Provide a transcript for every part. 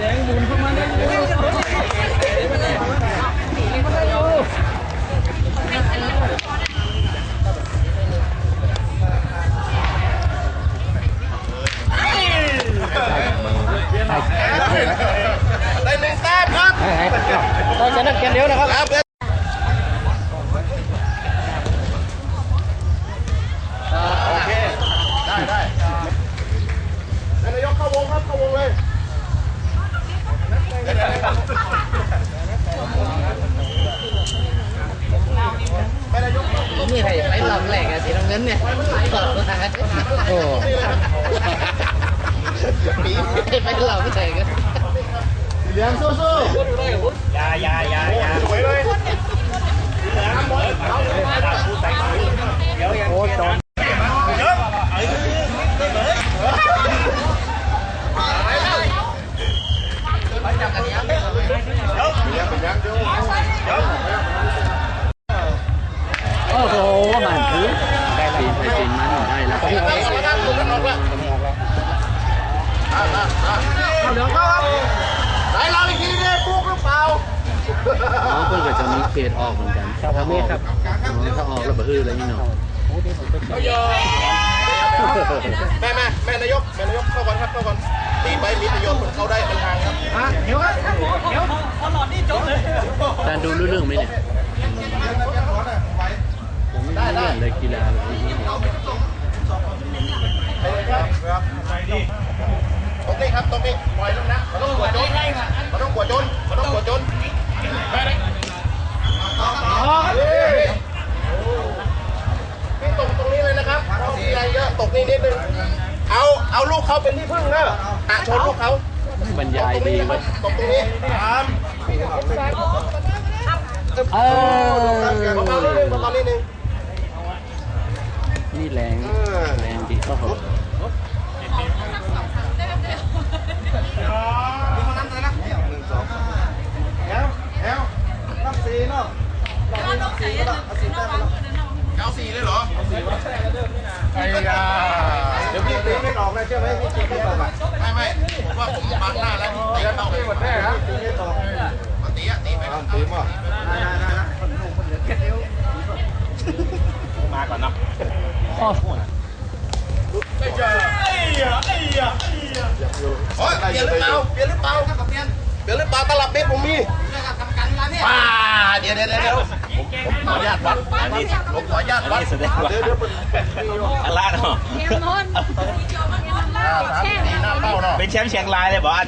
แดงบุญเข้ามาได้เลยได้หนึ่งแต้มครับตอนชนะเกมเดียวนะครับ ครับโอเค ได้ได้นายกเข้าวงครับ เข้าวงเลย นี่ใครไป หลอกแหลกอะสีน้ำเงินเนี่ยโอ้ไปหลอกแหลกอะ เหลืองสู้สู้ ยายายายา สวยเลย โอ้จอน โอ้โหมันถือได้ปีนไปปีนมันได้แล้ว มาด้านลุกกันออกแล้วเหลืองเข้าครับไหนเราอีกทีเนี่ยปุ๊กหรือเปล่า น้องเพิ่ งก็จะมีเขตออกเหมือนกันถ้าออกถ้าออกแล้วบะฮืออะไรนี่เนาะแม่แม่แม่นายกแม่นายกเข้าก่อนครับเข้าก่อนตีไปมีประโยชน์เขาได้เป็นทางครับการดูรู้เรื่องไหมเนี่ยผมไม่รู้เรื่องเลยกีฬาเลยตรงนี้ครับตรงนี้ปล่อยลงนะมันต้องกวดจนมันต้องกวดจนมันต้องกวดจน พี่ตกตรงนี้เลยนะครับเพราะมีแรงเยอะตกนี่นิดนึง เอาเอาลูกเขาเป็นที่พึ่งเนอะอะชนลูกเขาบรรยายดีเว้ยตกตรงนี้ตามเออเบาๆนิดนึงเบาๆนิดนึงนี่แรงแรงดีก็หก เอาสี่เลยเหรอไอ้ยาเดี๋ยวพี่ตีไม่ออกนะเชื่อไหมพี่ตีไม่ออกอะไม่ไม่ผมว่าผมบังหน้าแล้วตีแล้วเอาไปหมดแน่ครับตีไม่ตอกมาตีอะตีไปตีมั่วโอ้ยเปลี่ยนหรือเปล่าเปลี่ยนหรือเปล่าเปลี่ยนเปลี่ยนหรือเปล่าตลับเม็ดผมมีว้าเดี๋ยวเดี๋ยวเดี๋ยวเดี๋ยว ผมผมขออนุญาตวัดอันนี้ผมขออนุญาตวัดเดี๋ยวเดี๋ยวเปิดอะไรเนาะเชียงนนท์สามสี่หน้าเป้าเนาะเป็นแชมป์เชียงรายเลยบอส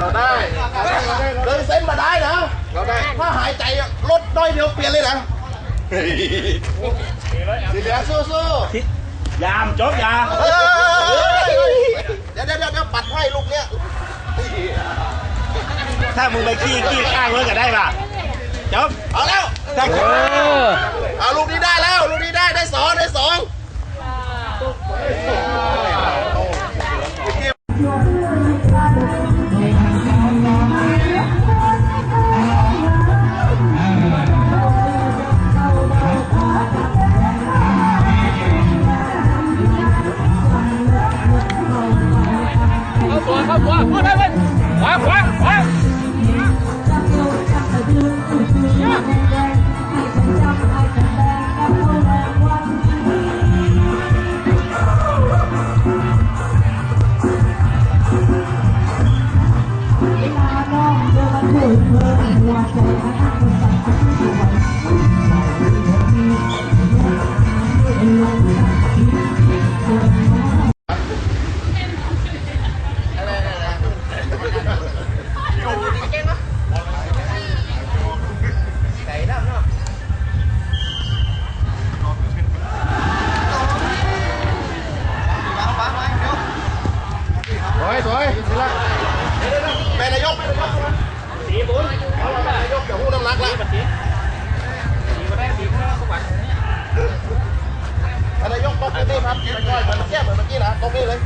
เราได้เดินเส้นมาได้นะเราได้ถ้าหายใจลดน้อยเดียวเปลี่ยนเลยนะสีเหลืองสู้สู้ยามจบยาเดี๋ยวเดี๋ยวเดี๋ยวปัดให้ลูกเนี้ย ถ้ามึงไปขี้ขี้ข้างเมื่อก็ได้ป่ะจบเอาแล้วถ้าเออ เอาลูกนี้ได้แล้ว ลูกนี้ได้ได้สองได้สอง สีบุญเอาละแม่นายกอย่าหู้น้ำหนักละแม่นายกตรงนี้ครับก้อยเหมือนแก้มเหมือนเมื่อกี้นะตรงนี้เลย